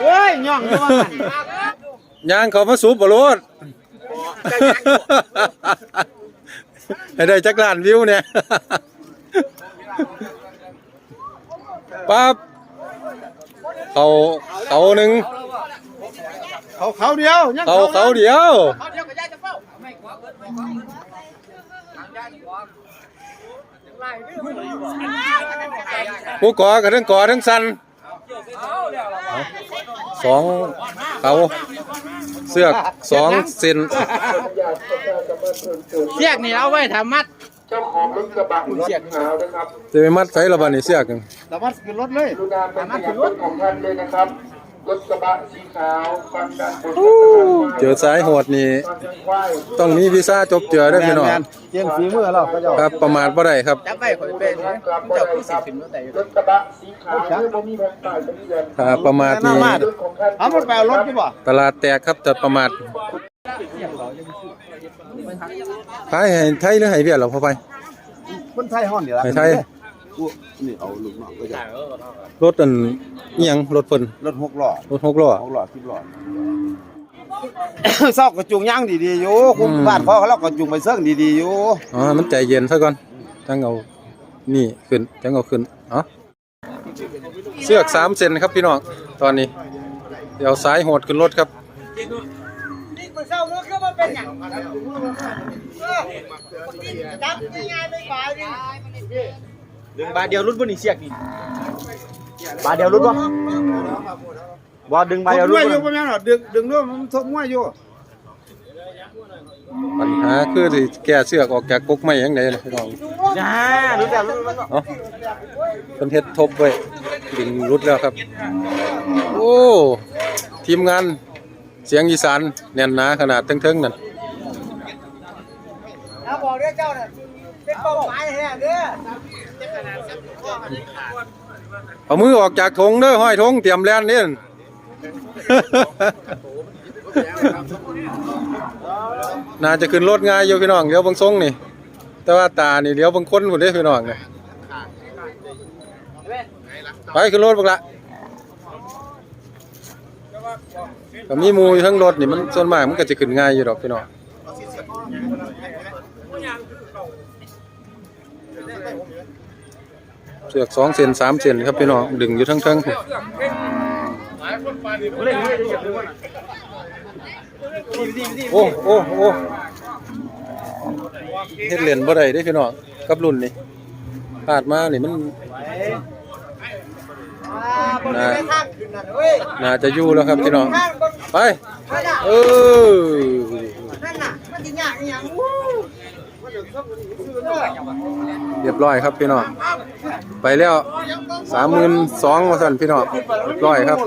เฮ้ยย่องอยู่ว่ากันย่างเขามาสูบบรถให้ได้จักล้านวิวเนี่ยปั๊บเขาเขาหนึ่งเขาเขาเดียวยังเขาเขาเดียวเขาเดียวกับยายจะเฝ้าผู้ก่อกับทั้งก่อทั้งสัน สองเขาเสือกสองเซนเสียกนี่เอาไว้ทำมัดเจ้าของรถกระบะรถขาวนะครับจะไปมัดใส่ระบาดนี่เสือกหนึ่งแต่มัดขึ้นรถเลยกรุณาเป็นขยับรถของท่านเลยนะครับ รถกระบะสีขาวฟังด้านบน เจอสายโหดนี่ฟังทางควายต้องมีวีซ่าจบเจือได้อพี่น้องเจียงฝีมือเราก็จะครับประมาทบ่ได้ครับจับไปคนเป็นกลับบ่ได้ครับรถกระบะสีขาวที่บ่มีแผ่นป้ายทะเบียนถ้าประมาทนี่รถของท่านเอามันไปเอารถดีบ่ตลาดแตกครับแต่ประมาทขายให้ไทยหรือให้เวียดเหรอพ่อไปคนไทยห้อนนี่ล่ะให้ไทยนี่เอาลูกน้องก็จะรถอันเอียงรถเพิ่นรถหกล้อรถหกล้อหกล้อสิบล้อ เศร้ากระจุงย่างดีๆอยู่คุมอืมบ้านเขาเรากระจุงไปเสิ่งดีๆอยู่อ๋อมันใจเย็นซะก่อนจังเอานี่ขึ้นจังเอาขึ้นเอ๋อเสือกสามเซนครับพี่น้องตอนนี้เดี๋ยวสายโหดขึ้นรถครับดึงบาเดียวรุดบ่นี่เสียกนี่บาเดียวรุดบ่ บ่ดึงบาเดียวรุดอยู่บ่แม่นหรอดึงดึงด้วยมันทบมวยอยู่ปัญหาคือสิแก้เสือกออกจากกกไม้ยังไงนะพี่น้องจ้ารู้จักรู้จักเนาะเป็นเฮ็ดทบไว้ดึงรุดแล้วครับ โอ้ทีมงานเสียงอีสานแน่นหนาขนาดเทิงๆนั่นถ้าบอกเด้อเจ้าน่ะเป็นเป้าหมายแท้เด้อเอามือออกจากธงเด้อห้อยธงเตรียมแล่นนี่ น่าจะขึ้นรถง่ายอยู่พี่น้องเดี๋ยวบางทรงนี่ แต่ว่าตานี่เดี๋ยวบางคนพุ่นเด้พี่น้องนี่ไปขึ้นรถบักละก็มีมูอยู่ทั้งรถนี่มันส่วนมากมันก็จะขึ้นง่ายอยู่ดอกพี่น้องเสือกสองเซนสามเซนครับพี่น้องดึงอยู่ทั้งทั้ง โอ้โอ้โอ้เฮ็ดเหรียญบ่ได้เด้พี่น้องกับรุ่นนี่พลาดมานี่มันน่าน่าจะอยู่แล้วครับพี่น้องไปเออเรียบร้อยครับพี่น้องไปแล้วสามหมื่นสองมาสั่นพี่น้องเรียบร้อยครับ